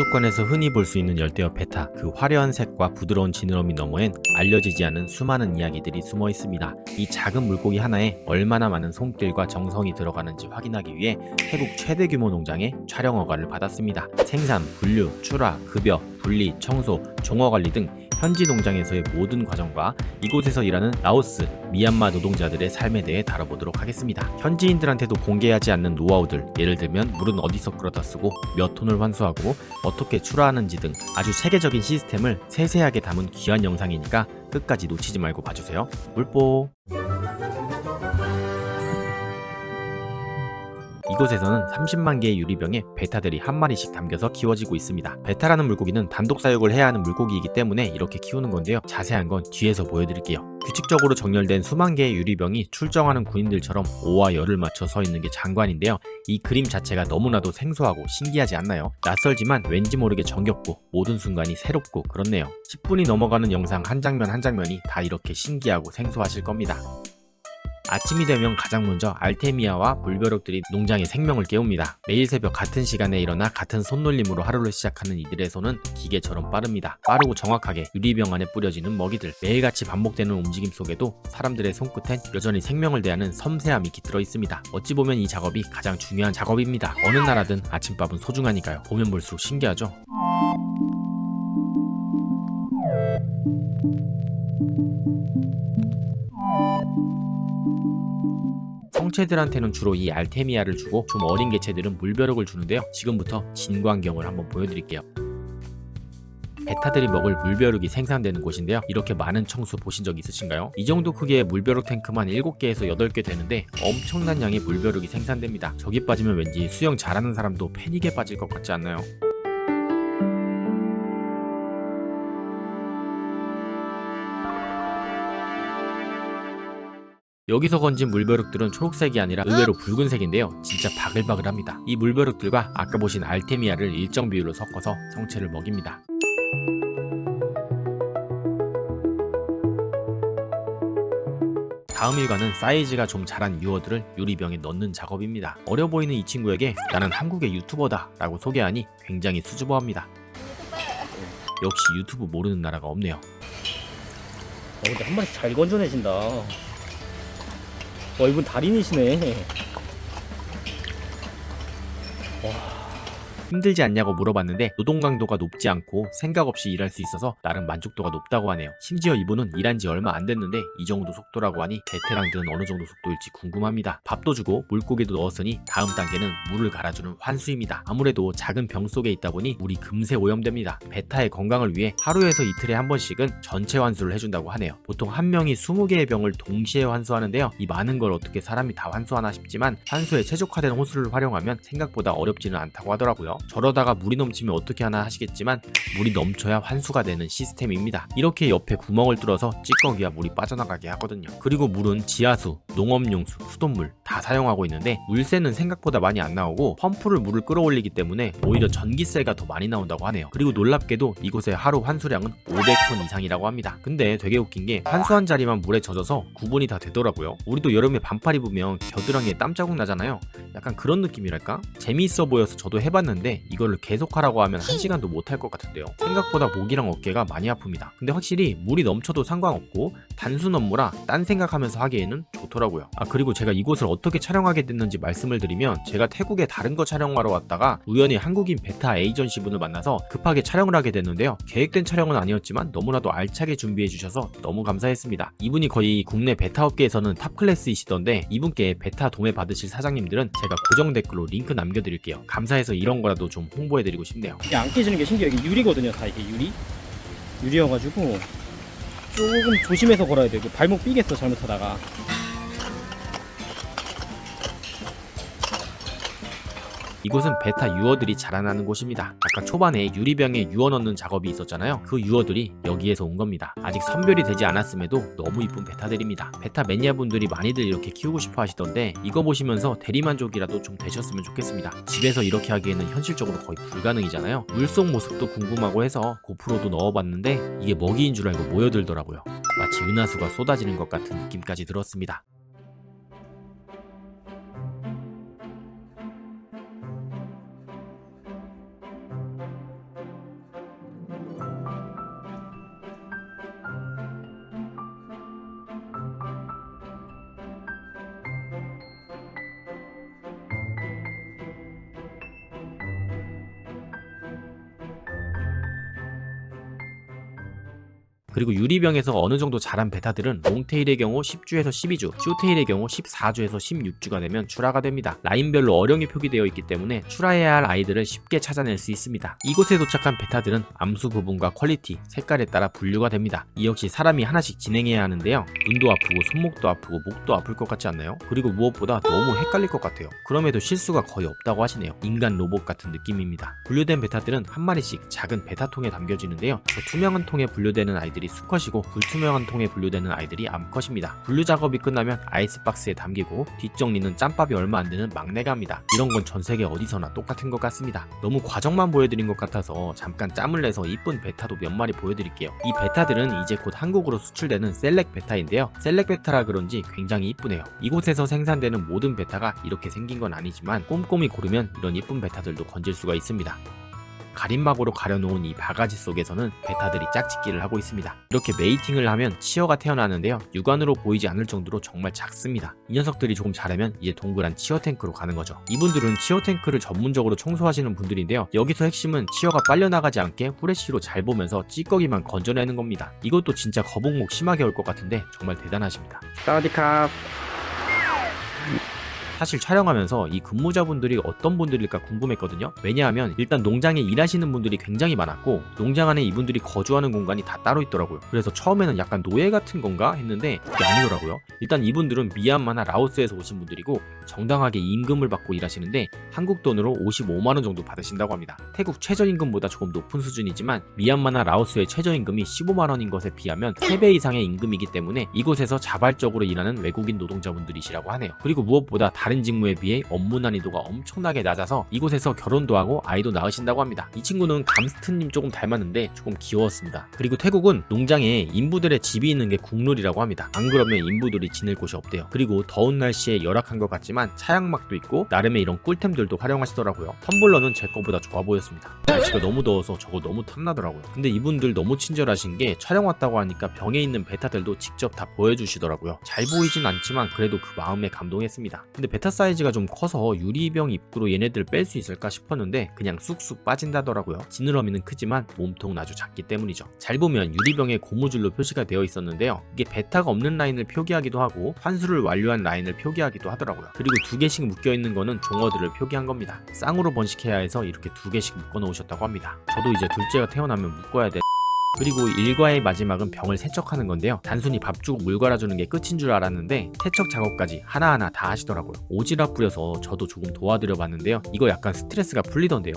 수족관에서 흔히 볼 수 있는 열대어 베타, 그 화려한 색과 부드러운 지느러미 너머엔 알려지지 않은 수많은 이야기들이 숨어 있습니다. 이 작은 물고기 하나에 얼마나 많은 손길과 정성이 들어가는지 확인하기 위해 태국 최대 규모 농장에 촬영 허가를 받았습니다. 생산, 분류, 출하, 급여, 분리, 청소, 종어 관리 등 현지 농장에서의 모든 과정과 이곳에서 일하는 라오스, 미얀마 노동자들의 삶에 대해 다뤄보도록 하겠습니다. 현지인들한테도 공개하지 않는 노하우들, 예를 들면 물은 어디서 끌어다 쓰고 몇 톤을 환수하고 어떻게 출하하는지 등 아주 체계적인 시스템을 세세하게 담은 귀한 영상이니까 끝까지 놓치지 말고 봐주세요. 물뽀! 이곳에서는 30만 개의 유리병에 베타들이 한 마리씩 담겨서 키워지고 있습니다. 베타라는 물고기는 단독 사육을 해야 하는 물고기이기 때문에 이렇게 키우는 건데요. 자세한 건 뒤에서 보여드릴게요. 규칙적으로 정렬된 수만 개의 유리병이 출정하는 군인들처럼 오와 열을 맞춰 서 있는 게 장관인데요. 이 그림 자체가 너무나도 생소하고 신기하지 않나요? 낯설지만 왠지 모르게 정겹고 모든 순간이 새롭고 그렇네요. 10분이 넘어가는 영상 한 장면 한 장면이 다 이렇게 신기하고 생소하실 겁니다. 아침이 되면 가장 먼저 알테미아와 물벼룩들이 농장의 생명을 깨웁니다. 매일 새벽 같은 시간에 일어나 같은 손놀림으로 하루를 시작하는 이들의 손은 기계처럼 빠릅니다. 빠르고 정확하게 유리병 안에 뿌려지는 먹이들. 매일같이 반복되는 움직임 속에도 사람들의 손끝엔 여전히 생명을 대하는 섬세함이 깃들어 있습니다. 어찌 보면 이 작업이 가장 중요한 작업입니다. 어느 나라든 아침밥은 소중하니까요. 보면 볼수록 신기하죠? 성체들한테는 주로 이 알테미아를 주고 좀 어린 개체들은 물벼룩을 주는데요. 지금부터 진광경을 한번 보여드릴게요. 베타들이 먹을 물벼룩이 생산되는 곳인데요. 이렇게 많은 청수 보신 적 있으신가요? 이 정도 크기의 물벼룩 탱크만 7개에서 8개 되는데 엄청난 양의 물벼룩이 생산됩니다. 저기 빠지면 왠지 수영 잘하는 사람도 패닉에 빠질 것 같지 않나요? 여기서 건진 물벼룩들은 초록색이 아니라 의외로 붉은색인데요. 진짜 바글바글합니다. 이 물벼룩들과 아까 보신 알테미아를 일정 비율로 섞어서 성체를 먹입니다. 다음 일과는 사이즈가 좀 자란 유어들을 유리병에 넣는 작업입니다. 어려 보이는 이 친구에게 나는 한국의 유튜버다 라고 소개하니 굉장히 수줍어합니다. 역시 유튜브 모르는 나라가 없네요. 어, 근데 한 마리 잘 건져내신다. 와, 이분 달인이시네. 힘들지 않냐고 물어봤는데 노동 강도가 높지 않고 생각 없이 일할 수 있어서 나름 만족도가 높다고 하네요. 심지어 이분은 일한 지 얼마 안 됐는데 이 정도 속도라고 하니 베테랑들은 어느 정도 속도일지 궁금합니다. 밥도 주고 물고기도 넣었으니 다음 단계는 물을 갈아주는 환수입니다. 아무래도 작은 병 속에 있다 보니 물이 금세 오염됩니다. 베타의 건강을 위해 하루에서 이틀에 한 번씩은 전체 환수를 해준다고 하네요. 보통 한 명이 20개의 병을 동시에 환수하는데요. 이 많은 걸 어떻게 사람이 다 환수하나 싶지만 환수에 최적화된 호수를 활용하면 생각보다 어렵지는 않다고 하더라고요. 저러다가 물이 넘치면 어떻게 하나 하시겠지만 물이 넘쳐야 환수가 되는 시스템입니다. 이렇게 옆에 구멍을 뚫어서 찌꺼기와 물이 빠져나가게 하거든요. 그리고 물은 지하수, 농업용수, 수돗물 다 사용하고 있는데 물새는 생각보다 많이 안 나오고 펌프를 물을 끌어올리기 때문에 오히려 전기세가 더 많이 나온다고 하네요. 그리고 놀랍게도 이곳의 하루 환수량은 500톤 이상이라고 합니다. 근데 되게 웃긴 게 환수한 자리만 물에 젖어서 구분이 다 되더라고요. 우리도 여름에 반팔 입으면 겨드랑이에 땀 자국 나잖아요. 약간 그런 느낌이랄까? 재미있어 보여서 저도 해봤는데 이거를 계속하라고 하면 한 시간도 못 할 것 같은데요. 생각보다 목이랑 어깨가 많이 아픕니다. 근데 확실히 물이 넘쳐도 상관없고 단순 업무라 딴 생각하면서 하기에는 좋더라고요. 아 그리고 제가 이곳을 어떻게 촬영하게 됐는지 말씀을 드리면 제가 태국에 다른 거 촬영하러 왔다가 우연히 한국인 베타 에이전시 분을 만나서 급하게 촬영을 하게 됐는데요. 계획된 촬영은 아니었지만 너무나도 알차게 준비해 주셔서 너무 감사했습니다. 이분이 거의 국내 베타 업계에서는 탑 클래스이시던데 이분께 베타 도매 받으실 사장님들은 제가 고정 댓글로 링크 남겨드릴게요. 감사해서 이런 거라도 좀 홍보해드리고 싶네요. 이게 안 깨지는 게 신기해요. 이게 유리거든요, 다 이게 유리. 유리여가지고 조금 조심해서 걸어야 돼요. 그 발목 삐겠어, 잘못하다가. 이곳은 베타 유어들이 자라나는 곳입니다. 아까 초반에 유리병에 유어 넣는 작업이 있었잖아요. 그 유어들이 여기에서 온 겁니다. 아직 선별이 되지 않았음에도 너무 이쁜 베타들입니다. 베타 매니아 분들이 많이들 이렇게 키우고 싶어 하시던데 이거 보시면서 대리만족이라도 좀 되셨으면 좋겠습니다. 집에서 이렇게 하기에는 현실적으로 거의 불가능이잖아요. 물속 모습도 궁금하고 해서 고프로도 넣어봤는데 이게 먹이인 줄 알고 모여들더라고요. 마치 은하수가 쏟아지는 것 같은 느낌까지 들었습니다. 그리고 유리병에서 어느 정도 자란 베타들은 롱테일의 경우 10주에서 12주, 쇼테일의 경우 14주에서 16주가 되면 출하가 됩니다. 라인별로 어령이 표기되어 있기 때문에 출하해야 할 아이들을 쉽게 찾아낼 수 있습니다. 이곳에 도착한 베타들은 암수 부분과 퀄리티, 색깔에 따라 분류가 됩니다. 이 역시 사람이 하나씩 진행해야 하는데요. 눈도 아프고 손목도 아프고 목도 아플 것 같지 않나요? 그리고 무엇보다 너무 헷갈릴 것 같아요. 그럼에도 실수가 거의 없다고 하시네요. 인간 로봇 같은 느낌입니다. 분류된 베타들은 한 마리씩 작은 베타통에 담겨지는데요. 저 투명한 통에 분류되는 아이들 이 수컷이고 불투명한 통에 분류되는 아이들이 암컷입니다. 분류 작업이 끝나면 아이스박스에 담기고 뒷정리는 짬밥이 얼마 안 되는 막내가 합니다. 이런 건 전 세계 어디서나 똑같은 것 같습니다. 너무 과정만 보여드린 것 같아서 잠깐 짬을 내서 이쁜 베타도 몇 마리 보여드릴게요. 이 베타들은 이제 곧 한국으로 수출되는 셀렉 베타인데요. 셀렉 베타라 그런지 굉장히 이쁘네요. 이곳에서 생산되는 모든 베타가 이렇게 생긴 건 아니지만 꼼꼼히 고르면 이런 이쁜 베타들도 건질 수가 있습니다. 가림막으로 가려놓은 이 바가지 속에서는 베타들이 짝짓기를 하고 있습니다. 이렇게 메이팅을 하면 치어가 태어나는데요. 육안으로 보이지 않을 정도로 정말 작습니다. 이 녀석들이 조금 자라면 이제 동그란 치어 탱크로 가는 거죠. 이분들은 치어 탱크를 전문적으로 청소하시는 분들인데요. 여기서 핵심은 치어가 빨려나가지 않게 후레쉬로 잘 보면서 찌꺼기만 건져내는 겁니다. 이것도 진짜 거북목 심하게 올 것 같은데 정말 대단하십니다. 사와디캅. 사실 촬영하면서 이 근무자분들이 어떤 분들일까 궁금했거든요. 왜냐하면 일단 농장에 일하시는 분들이 굉장히 많았고 농장 안에 이분들이 거주하는 공간이 다 따로 있더라고요. 그래서 처음에는 약간 노예 같은 건가 했는데 그게 아니더라고요. 일단 이분들은 미얀마나 라오스에서 오신 분들이고 정당하게 임금을 받고 일하시는데 한국 돈으로 55만 원 정도 받으신다고 합니다. 태국 최저임금보다 조금 높은 수준이지만 미얀마나 라오스의 최저임금이 15만 원인 것에 비하면 3배 이상의 임금이기 때문에 이곳에서 자발적으로 일하는 외국인 노동자분들이시라고 하네요. 그리고 무엇보다 다른 직무에 비해 업무 난이도가 엄청나게 낮아서 이곳에서 결혼도 하고 아이도 낳으신다고 합니다. 이 친구는 감스트님 조금 닮았는데 조금 귀여웠습니다. 그리고 태국은 농장에 인부들의 집이 있는 게 국룰이라고 합니다. 안 그러면 인부들이 지낼 곳이 없대요. 그리고 더운 날씨에 열악한 것 같지만 차양막도 있고 나름의 이런 꿀템들도 활용하시더라고요. 텀블러는 제 거보다 좋아 보였습니다. 날씨가 너무 더워서 저거 너무 탐나더라고요. 근데 이분들 너무 친절하신 게 촬영 왔다고 하니까 병에 있는 베타들도 직접 다 보여주시더라고요. 잘 보이진 않지만 그래도 그 마음에 감동했습니다. 근데 베타 사이즈가 좀 커서 유리병 입구로 얘네들 뺄 수 있을까 싶었는데 그냥 쑥쑥 빠진다더라고요. 지느러미는 크지만 몸통은 아주 작기 때문이죠. 잘 보면 유리병에 고무줄로 표시가 되어 있었는데요. 이게 베타가 없는 라인을 표기하기도 하고 환수를 완료한 라인을 표기하기도 하더라고요. 그리고 두 개씩 묶여 있는 거는 종어들을 표기한 겁니다. 쌍으로 번식해야 해서 이렇게 두 개씩 묶어 놓으셨다고 합니다. 저도 이제 둘째가 태어나면 묶어야 돼. 그리고 일과의 마지막은 병을 세척하는 건데요. 단순히 밥 주고 물 갈아주는 게 끝인 줄 알았는데 세척 작업까지 하나하나 다 하시더라고요. 오지랖 부려서 저도 조금 도와드려 봤는데요. 이거 약간 스트레스가 풀리던데요.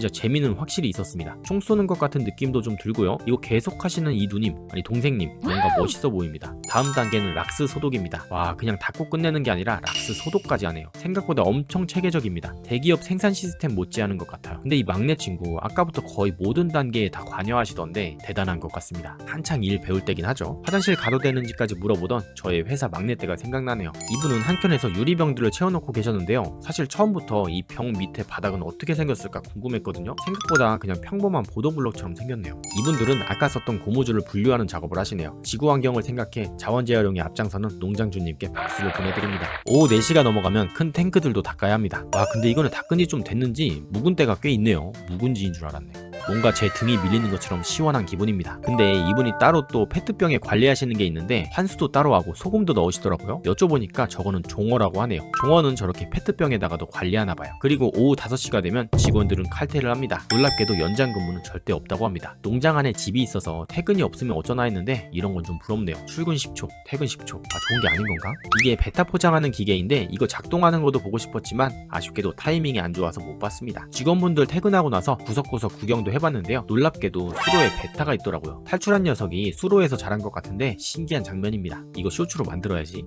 진짜 재미는 확실히 있었습니다. 총 쏘는 것 같은 느낌도 좀 들고요. 이거 계속 하시는 이 누님, 아니 동생님, 뭔가 멋있어 보입니다. 다음 단계는 락스 소독입니다. 와, 그냥 닫고 끝내는 게 아니라 락스 소독까지 하네요. 생각보다 엄청 체계적입니다. 대기업 생산 시스템 못지않은 것 같아요. 근데 이 막내 친구, 아까부터 거의 모든 단계에 다 관여하시던데 대단한 것 같습니다. 한창 일 배울 때긴 하죠. 화장실 가도 되는지까지 물어보던 저의 회사 막내 때가 생각나네요. 이분은 한켠에서 유리병들을 채워놓고 계셨는데요. 사실 처음부터 이 병 밑에 바닥은 어떻게 생겼을까 궁금했거든요. 생각보다 그냥 평범한 보도블록처럼 생겼네요. 이분들은 아까 썼던 고무줄을 분류하는 작업을 하시네요. 지구 환경을 생각해 자원 재활용에 앞장서는 농장주님께 박수를 보내드립니다. 오후 4시가 넘어가면 큰 탱크들도 닦아야 합니다. 와 근데 이거는 닦은 지 좀 됐는지 묵은 때가 꽤 있네요. 묵은지인 줄 알았네. 뭔가 제 등이 밀리는 것처럼 시원한 기분입니다. 근데 이분이 따로 또 페트병에 관리하시는 게 있는데 환수도 따로 하고 소금도 넣으시더라고요. 여쭤보니까 저거는 종어라고 하네요. 종어는 저렇게 페트병에다가도 관리하나 봐요. 그리고 오후 5시가 되면 직원들은 칼퇴 를 합니다. 놀랍게도 연장 근무는 절대 없다고 합니다. 농장 안에 집이 있어서 퇴근이 없으면 어쩌나 했는데 이런 건 좀 부럽네요. 출근 10초, 퇴근 10초. 아 좋은 게 아닌 건가? 이게 베타 포장하는 기계인데 이거 작동하는 것도 보고 싶었지만 아쉽게도 타이밍이 안 좋아서 못 봤습니다. 직원분들 퇴근하고 나서 구석구석 구경도 해봤는데요. 놀랍게도 수로에 베타가 있더라고요. 탈출한 녀석이 수로에서 자란 것 같은데 신기한 장면입니다. 이거 쇼츠로 만들어야지.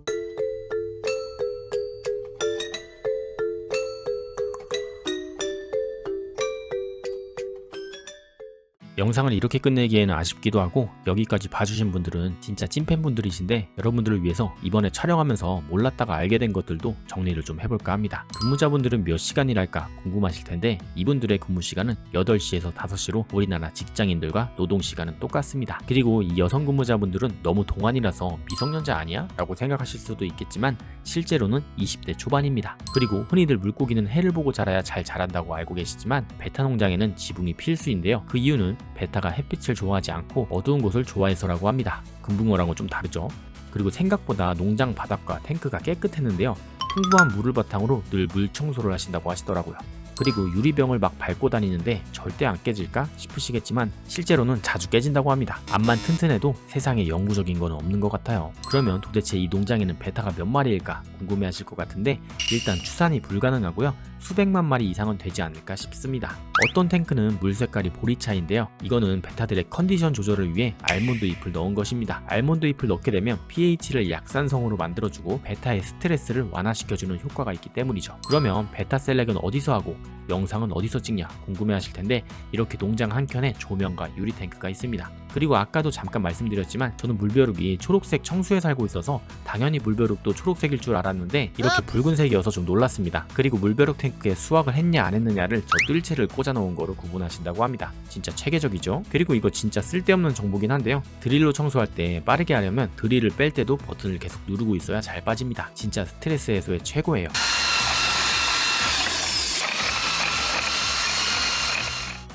영상을 이렇게 끝내기에는 아쉽기도 하고 여기까지 봐주신 분들은 진짜 찐팬분들이신데 여러분들을 위해서 이번에 촬영하면서 몰랐다가 알게 된 것들도 정리를 좀 해볼까 합니다. 근무자분들은 몇 시간 일할까 궁금하실 텐데 이분들의 근무 시간은 8시에서 5시로 우리나라 직장인들과 노동 시간은 똑같습니다. 그리고 이 여성 근무자분들은 너무 동안이라서 미성년자 아니야? 라고 생각하실 수도 있겠지만 실제로는 20대 초반입니다. 그리고 흔히들 물고기는 해를 보고 자라야 잘 자란다고 알고 계시지만 베타 농장에는 지붕이 필수인데요. 그 이유는 베타가 햇빛을 좋아하지 않고 어두운 곳을 좋아해서라고 합니다. 금붕어랑은 좀 다르죠. 그리고 생각보다 농장 바닥과 탱크가 깨끗했는데요. 풍부한 물을 바탕으로 늘 물 청소를 하신다고 하시더라고요. 그리고 유리병을 막 밟고 다니는데 절대 안 깨질까 싶으시겠지만 실제로는 자주 깨진다고 합니다. 암만 튼튼해도 세상에 영구적인 건 없는 것 같아요. 그러면 도대체 이 농장에는 베타가 몇 마리일까 궁금해 하실 것 같은데 일단 추산이 불가능하고요. 수백만 마리 이상은 되지 않을까 싶습니다. 어떤 탱크는 물 색깔이 보리차인데요. 이거는 베타들의 컨디션 조절을 위해 알몬드 잎을 넣은 것입니다. 알몬드 잎을 넣게 되면 pH를 약산성으로 만들어주고 베타의 스트레스를 완화시켜주는 효과가 있기 때문이죠. 그러면 베타 셀렉은 어디서 하고 영상은 어디서 찍냐 궁금해 하실 텐데 이렇게 농장 한켠에 조명과 유리 탱크가 있습니다. 그리고 아까도 잠깐 말씀드렸지만 저는 물벼룩이 초록색 청수에 살고 있어서 당연히 물벼룩도 초록색일 줄 알았는데 이렇게 붉은색이어서 좀 놀랐습니다. 그리고 물벼룩 탱크에 수확을 했냐 안 했느냐를 저 뜰채를 꽂아 놓은 거로 구분하신다고 합니다. 진짜 체계적이죠? 그리고 이거 진짜 쓸데없는 정보긴 한데요. 드릴로 청소할 때 빠르게 하려면 드릴을 뺄 때도 버튼을 계속 누르고 있어야 잘 빠집니다. 진짜 스트레스 해소의 최고예요.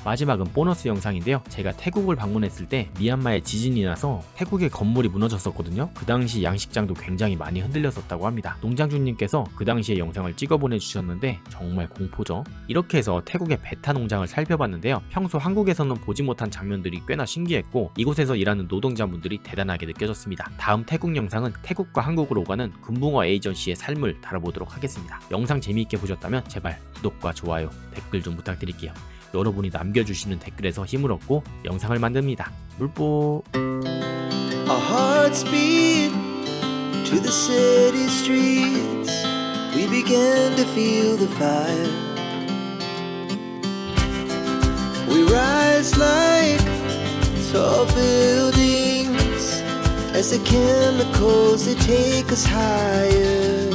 마지막은 보너스 영상인데요. 제가 태국을 방문했을 때 미얀마에 지진이 나서 태국의 건물이 무너졌었거든요. 그 당시 양식장도 굉장히 많이 흔들렸었다고 합니다. 농장주님께서 그 당시에 영상을 찍어 보내주셨는데 정말 공포죠. 이렇게 해서 태국의 베타 농장을 살펴봤는데요. 평소 한국에서는 보지 못한 장면들이 꽤나 신기했고 이곳에서 일하는 노동자분들이 대단하게 느껴졌습니다. 다음 태국 영상은 태국과 한국으로 오가는 금붕어 에이전시의 삶을 다뤄보도록 하겠습니다. 영상 재미있게 보셨다면 제발 구독과 좋아요, 댓글 좀 부탁드릴게요. 여러분이 남겨주시는 댓글에서 힘을 얻고 영상을 만듭니다. 물보 Our hearts beat to the city streets. We began to feel the fire. We rise like tall buildings as the chemicals they take us higher.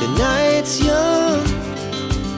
The night's young,